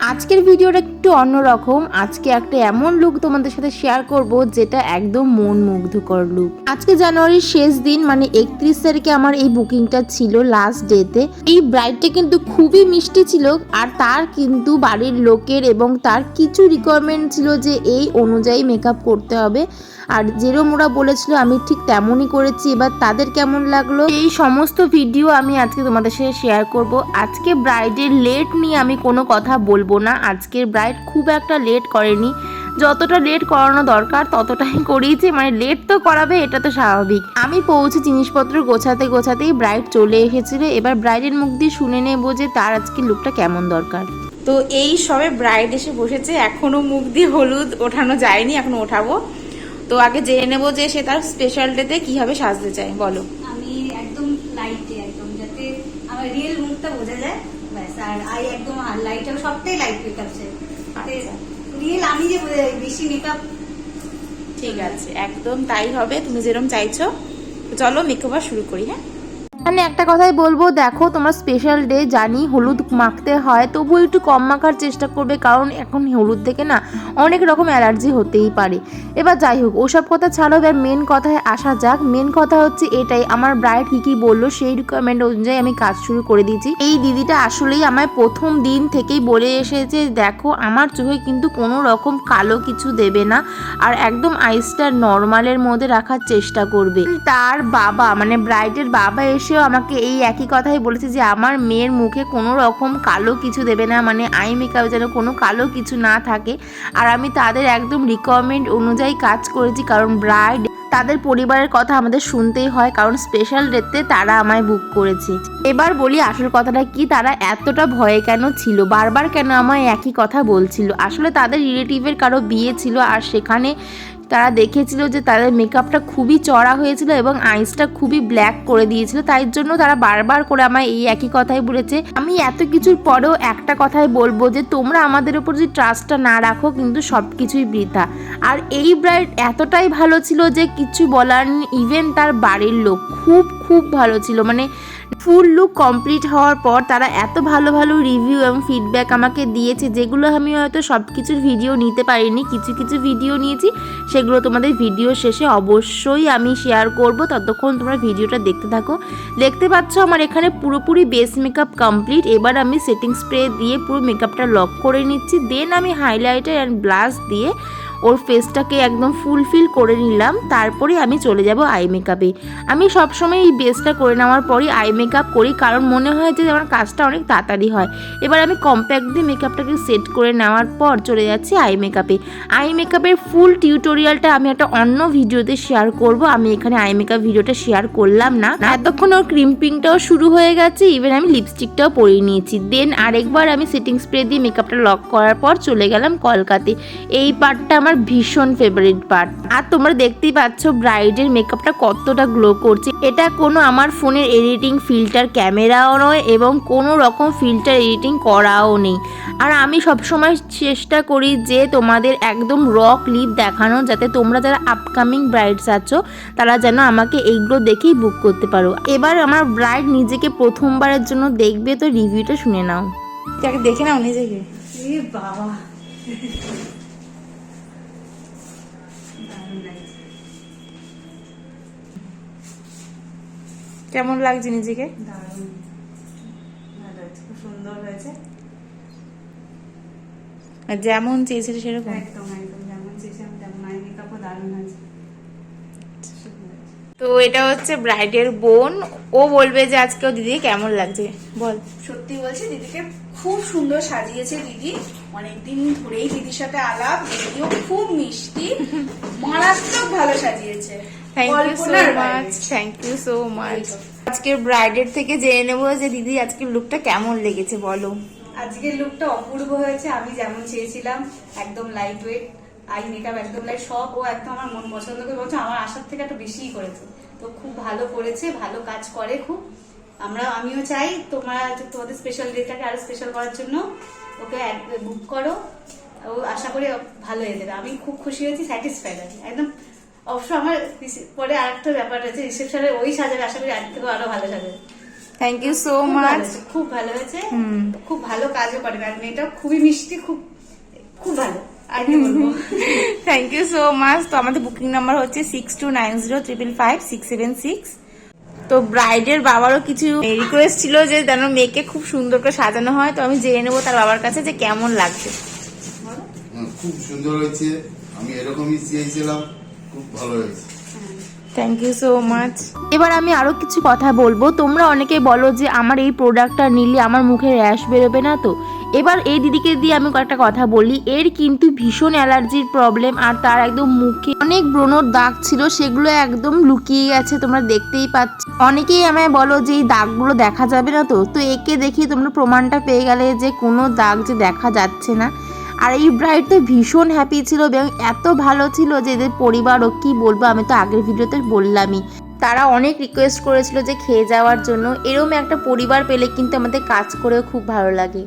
আজকের ভিডিওটা একটু অন্যরকম। আজকে একটা এমন লুক তোমাদের সাথে শেয়ার করব যেটা একদম মন মুগ্ধকর লুক আজকে জানুয়ারির শেষ দিন মানে একত্রিশ তারিখে আমার এই বুকিংটা ছিল লাস্ট ডেতে এই ব্রাইডটা কিন্তু খুবই মিষ্টি ছিল আর তার কিন্তু বাড়ির লোকের এবং তার কিছু রিকোয়ারমেন্ট ছিল যে এই অনুযায়ী মেকআপ করতে হবে। আর যেরম ওরা বলেছিল, আমি ঠিক তেমনই করেছি। এবার তাদের কেমন লাগল? এই সমস্ত ভিডিও আমি আজকে তোমাদের সাথে শেয়ার করব। আজকে ব্রাইডের লেট নিয়ে আমি কোনো কথা বলব না। আজকের ব্রাইড খুব একটা লেট করেনি। যতটা লেট করানো দরকার, ততটাই করিয়েছে। মানে লেট তো করাবে, এটা তো স্বাভাবিক। আমি পৌঁছে জিনিসপত্র গোছাতে গোছাতেই ব্রাইড চলে এসেছিল। এবার ব্রাইডের মুখ দিয়ে শুনে নেব যে তার আজকে লুকটা কেমন দরকার। তো এই সবে ব্রাইড এসে বসেছে। এখনও মুখ দিয়ে হলুদ ওঠানো যায়নি, এখনও ওঠাবো। তো আগে জেনে নেব যে সে তার স্পেশাল ডেতে কীভাবে সাজতে চায় বলো। আমি একদম লাইটে একদম যাতে আমার রিয়েল মুখটা বোঝা যায় ব্যাস আর আই একদম লাইট সবটাই লাইট মেকআপ চাই আচ্ছা। রিয়েল আমি যে বোঝা- বেশি মেকআপ ঠিক আছে একদম তাই হবে তুমি যেরকম চাইছো। চলো মেকআপ শুরু করি হ্যাঁ? মানে একটা কথাই বলব, দেখো তোমার স্পেশাল ডে জানি হলুদ মাখতে হয় তবু একটু কম মাখার চেষ্টা করবে, কারণ এখন হলুদ থেকে না অনেক রকম অ্যালার্জি হতেই পারে। এবার যাই হোক, ওসব কথা ছাড়ো এবার মেন কথায় আসা যাক। মেন কথা হচ্ছে এটাই, আমার ব্রাইড কি কি বলল সেই রিকোয়ারমেন্ট অনুযায়ী আমি কাজ শুরু করে দিয়েছি। এই দিদিটা আসলেই আমায় প্রথম দিন থেকেই বলে এসেছে, দেখো, আমার চোখে কিন্তু কোনো রকম কালো কিছু দেবে না, আর একদম আইসটা নর্মালের মধ্যে রাখার চেষ্টা করবে। তার বাবা মানে ব্রাইডের বাবা এসেও আমাকে এই একই কথাই বলেছে যে আমার মেয়ের মুখে কোনো রকম কালো কিছু দেবে না মানে আই মেকআপ যেন কোনো কালো কিছু না থাকে। আর আমি তাদের একদম রিকোয়ারমেন্ট অনুযায়ী কাজ করেছি, কারণ ব্রাইড তাদের পরিবারের কথা আমাদের শুনতেই হয়, কারণ স্পেশাল ডেতে তারা আমায় বুক করেছে। এবার বলি আসল কথাটা, কি তারা এতটা ভয়ে কেন ছিল? বারবার কেন আমায় একই কথা বলছিল? আসলে তাদের রিলেটিভের কারও বিয়ে ছিল আর সেখানে তারা দেখেছিল যে তাদের মেকআপটা খুবই চড়া হয়েছিল এবং আইসটা খুবই ব্ল্যাক করে দিয়েছিল। তাই জন্য তারা বারবার করে আমায় এই একই কথাই বলেছে। আমি এত কিছুর পরেও একটা কথাই বলব যে, তোমরা আমাদের উপর যদি ট্রাস্টটা না রাখো কিন্তু সব কিছুই বৃথা। আর এই ব্রাইড এতটাই ভালো ছিল যে, কিছু বলার ইভেন তার বাড়ির লোক খুব খুব ভালো ছিল। মানে ফুল লুক কমপ্লিট হওয়ার পর তারা এত ভালো ভালো রিভিউ এবং ফিডব্যাক আমাকে দিয়েছে, যেগুলো আমি হয়তো সব কিছুর ভিডিও নিতে পারিনি, কিছু কিছু ভিডিও নিয়েছি, সেগুলো তোমাদের ভিডিও শেষে অবশ্যই আমি শেয়ার করব। ততক্ষণ তোমরা ভিডিওটা দেখতে থাকো। দেখতে পাচ্ছ আমার এখানে পুরোপুরি বেস মেকআপ কমপ্লিট এবার আমি সেটিং স্প্রে দিয়ে পুরো মেকআপটা লক করে নিচ্ছি। দেন আমি হাইলাইটার অ্যান্ড ব্লাশ দিয়ে ওর ফেসটাকে একদম ফুলফিল করে নিলাম, তারপরে আমি চলে যাব আই মেকআপে আমি সবসময় এই বেসটা করে নেওয়ার পরই আই মেকআপ করি, কারণ মনে হয় যে আমার কাজটা অনেক তাড়াতাড়ি হয়। এবার আমি কম্প্যাক্ট দিয়ে মেকআপটাকে সেট করে নেওয়ার পর চলে যাচ্ছি আই মেকআপে আই মেকআপের ফুল টিউটোরিয়ালটা আমি একটা অন্য ভিডিওতে শেয়ার করব। আমি এখানে আই মেকআপ ভিডিওটা শেয়ার করলাম না। এতক্ষণ ওর ক্রিম্পিংটাও শুরু হয়ে গেছে ইভেন আমি লিপস্টিকটাও পরিয়ে নিয়েছি। দেন আরেকবার আমি সেটিং স্প্রে দিয়ে মেকআপটা লক করার পর চলে গেলাম কলকাতে। এই পার্টটা আমার ভীষণ ফেভারিট পার্ট আর তোমরা দেখতেই পাচ্ছ ব্রাইডের মেকআপটা কতটা গ্লো করছে। এটা কোনো আমার ফোনের এডিটিং ফিল্টার ক্যামেরাও নয় এবং কোনো রকম ফিল্টার এডিটিং করাও নেই। আর আমি সবসময় চেষ্টা করি যে তোমাদের একদম র ক্লিপ দেখানো যাতে তোমরা যারা আপকামিং ব্রাইডস আছো তারা যেন আমাকে এইগুলো দেখেই বুক করতে পারো। এবার আমার ব্রাইড নিজেকে প্রথমবারের জন্য দেখবে তো রিভিউটা শুনে নাও। যাকে দেখে নাও নিজেকে। বাবা। কেমন লাগছে নিজেকে? দারুণ। খুব সুন্দর হয়েছে। যেমন চেয়েছিল সেরকম? একদম একদম যেমন চেয়েছিলাম তেমন। আই মেকআপও দারুণ হয়েছে। তো এটা হচ্ছে ব্রাইডের বোন। ও বলবে যে আজকে ও দিদি কেমন লাগছে। বল। সত্যি বলছি দিদিকে খুব সুন্দর সাজিয়েছে দিদি। অনেকদিন ধরেই দিদির সাথে আলাপ দিদিও খুব মিষ্টি। মারাত্মক ভালো সাজিয়েছে। Thank you so. Much thank you so much আজকের ব্রাইডের থেকে জেনে নেব যে দিদি আজকের লুকটা কেমন লেগেছে বলো। আজকের লুকটা অপূর্ব হয়েছে আমি যেমন চেয়েছিলাম একদম লাইট ওয়েট আই মেকআপ একদম লাইট সব ও একদম আমার মন পছন্দ করে বলছে আমার আশার থেকে একটু বেশিই করেছে। তো খুব ভালো করেছে ভালো কাজ করে খুব। আমরা আমিও চাই তোমরা তোমাদের স্পেশাল ডেটাকে আরও স্পেশাল করার জন্য। ওকে বুক করো। ও আশা করি ভালো হয়ে যাবে। আমি খুব খুশি হয়েছি স্যাটিসফাইড আছি। একদম অবশ্য আমার পরে আরেকটা ব্যাপার আছে রিসেপশনে ওই সাজাবে আশা করি আজ থেকেও আরও ভালো সাজাবে। থ্যাংক ইউ সো মাচ খুব ভালো হয়েছে। খুব ভালো কাজও করে আর মেয়েটা খুবই মিষ্টি খুব খুব ভালো। থ্যাংক ইউ সো মাচ তো আমাদের বুকিং নাম্বার হচ্ছে six two nine zero triple five six seven six তো ব্রাইডের বাবারও কিছু রিকোয়েস্ট ছিল যে যেন মেয়েকে খুব সুন্দর করে সাজানো হয়। তো আমি জেনে নেব তার বাবার কাছে যে কেমন লাগছে। খুব সুন্দর হয়েছে। আমি এরকমই চেয়েছিলাম খুব ভালো হয়েছে। থ্যাংক ইউ সো মাচ এবার আমি আরও কিছু কথা বলব। তোমরা অনেকে বলো যে আমার এই প্রোডাক্টটা নিলে আমার মুখে র্যাশ বেরোবে না তো? এবার এই দিদিকে দিয়ে আমি কয়েকটা কথা বলি। এর কিন্তু ভীষণ অ্যালার্জির প্রবলেম আর তার একদম মুখে অনেক ব্রণর দাগ ছিল সেগুলো একদম লুকিয়ে গেছে তোমরা দেখতেই পাচ্ছ। অনেকেই আমায় বলো যে এই দাগগুলো দেখা যাবে না তো? তো একে দেখি তোমরা প্রমাণটা পেয়ে গেলে যে কোনো দাগ যে দেখা যাচ্ছে না। আর এই ব্রাইড তো ভীষণ হ্যাপি ছিল এবং এত ভালো ছিল যে এদের পরিবারও কি বলব, আমি তো আগের ভিডিওতে বললামই। তারা অনেক রিকোয়েস্ট করেছিল যে খেয়ে যাওয়ার জন্য। এরম একটা পরিবার পেলে কিন্তু আমাদের কাজ করেও খুব ভালো লাগে।